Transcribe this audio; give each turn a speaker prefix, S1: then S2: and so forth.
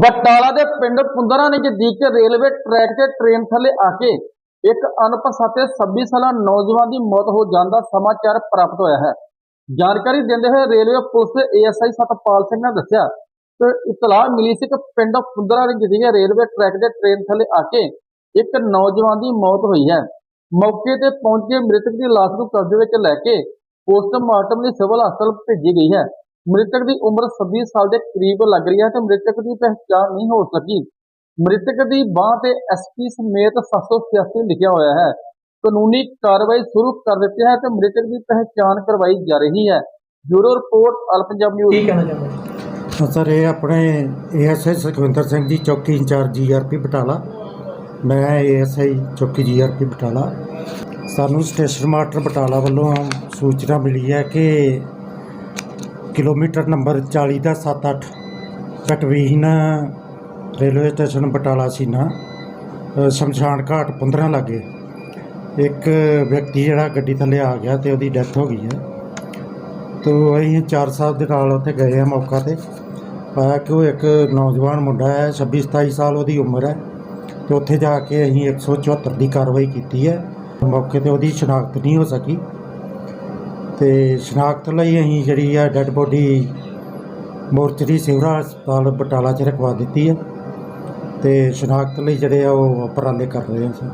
S1: ਬਟਾਲਾ ਦੇ ਪਿੰਡ ਪੁੰਦਰਾ ਨਜ਼ਦੀਕ ਰੇਲਵੇ ਟਰੈਕ ਤੇ ਟ੍ਰੇਨ ਥੱਲੇ ਆ ਕੇ ਇੱਕ ਅਣਪਛਾਤੇ 26 ਸਾਲਾ ਨੌਜਵਾਨ ਦੀ ਮੌਤ ਹੋ ਜਾਣ ਦਾ ਸਮਾਚਾਰ ਪ੍ਰਾਪਤ ਹੋਇਆ ਹੈ। ਜਾਣਕਾਰੀ ਦਿੰਦੇ ਹੋਏ ਰੇਲਵੇ ਪੁਲਿਸ ਦੇ ਏਐਸਆਈ ਸਤਪਾਲ ਸਿੰਘ ਨੇ ਦੱਸਿਆ ਕਿ ਇਤਲਾਹ ਮਿਲੀ ਸੀ ਕਿ ਪਿੰਡ ਪੁੰਦਰਾ ਨਜ਼ਦੀਕ ਰੇਲਵੇ ਟਰੈਕ ਦੇ ਟ੍ਰੇਨ ਥੱਲੇ ਆ ਕੇ ਇੱਕ ਨੌਜਵਾਨ ਦੀ ਮੌਤ ਹੋਈ ਹੈ। ਮੌਕੇ ਤੇ ਪਹੁੰਚੇ ਮ੍ਰਿਤਕ ਦੀ ਲਾਸ਼ ਨੂੰ ਕਬਜ਼ੇ ਵਿੱਚ ਲੈ ਕੇ ਪੋਸਟਮਾਰਟਮ ਲਈ ਸਿਵਲ ਹਸਪਤਾਲ ਭੇਜੀ ਗਈ ਹੈ। ਮ੍ਰਿਤਕ ਦੀ ਉਮਰ 26 ਸਾਲ ਦੇ ਕਰੀਬ ਲੱਗ ਰਹੀ ਹੈ ਤੇ ਮ੍ਰਿਤਕ ਦੀ ਪਹਿਚਾਣ ਨਹੀਂ ਹੋ ਸਕੀ। ਮ੍ਰਿਤਕ ਦੀ ਬਾਹ ਤੇ ਐਸਪੀ ਸਮੇਤ 786 ਲਿਖਿਆ ਹੋਇਆ ਹੈ। ਕਾਨੂੰਨੀ ਕਾਰਵਾਈ ਸ਼ੁਰੂ ਕਰ ਦਿੱਤੀ ਹੈ ਤੇ ਮ੍ਰਿਤਕ ਦੀ ਪਹਿਚਾਣ ਕਰਵਾਈ ਜਾ ਰਹੀ ਹੈ। Bureau report all Punjab news.
S2: ਕੀ ਕਹਿਣਾ ਚਾਹੁੰਦੇ
S3: ਸਰ ਇਹ ਆਪਣੇ ਏਐਸਆਈ ਸੁਖਵਿੰਦਰ ਸਿੰਘ ਜੀ ਚੌਕੀ ਇੰਚਾਰਜ ਜੀਆਰਪੀ ਬਟਾਲਾ। ਮੈਂ ਏਐਸਆਈ ਚੌਕੀ ਜੀਆਰਪੀ ਬਟਾਲਾ। ਸਾਨੂੰ ਸਟੇਸ਼ਨ ਮਾਸਟਰ ਬਟਾਲਾ ਵੱਲੋਂ ਸੂਚਨਾ ਮਿਲੀ ਹੈ ਕਿ ਕਿਲੋਮੀਟਰ ਨੰਬਰ 40 ਦਾ 78 ਕਟਵੀਨ ਰੇਲਵੇ ਸਟੇਸ਼ਨ ਬਟਾਲਾ ਸੀਨਾ ਸ਼ਮਸ਼ਾਨ ਘਾਟ 15 ਲਾਗੇ। ਇੱਕ ਵਿਅਕਤੀ ਜਿਹੜਾ ਗੱਡੀ ਥੱਲੇ ਆ ਗਿਆ ਤੇ ਉਹਦੀ ਡੈਥ ਹੋ ਗਈ ਹੈ। ਤੋ ਅਸੀਂ ਚਾਰ ਸਾਹਿਬ ਦੇ ਨਾਲ ਉੱਥੇ ਗਏ ਆ ਮੌਕਾ ਤੇ। ਪਾਇਆ ਕਿ ਉਹ ਇੱਕ ਨੌਜਵਾਨ ਮੁੰਡਾ ਹੈ 26 27 ਸਾਲ ਉਹਦੀ ਉਮਰ ਹੈ। ਤੇ ਉੱਥੇ ਜਾ ਕੇ ਅਸੀਂ 174 ਦੀ ਕਾਰਵਾਈ ਕੀਤੀ ਹੈ। ਮੌਕੇ ਤੇ ਉਹਦੀ ਸ਼ਨਾਖਤ ਨਹੀਂ ਹੋ ਸਕੀ। ਤੇ ਸ਼ਨਾਖਤ ਲਈ ਅਸੀਂ ਜਿਹੜੀ ਆ ਡੈੱਡ ਬੋਡੀ ਮੋਰਚਰੀ ਸਿਵਰਾ ਹਸਪਤਾਲ ਬਟਾਲਾ 'ਚ ਰਖਵਾ ਦਿੱਤੀ ਹੈ ਤੇ ਸ਼ਨਾਖਤ ਲਈ ਜਿਹੜੇ ਆ ਉਹ ਉਪਰਾਲੇ ਕਰ ਰਹੇ ਹਾਂ ਅਸੀਂ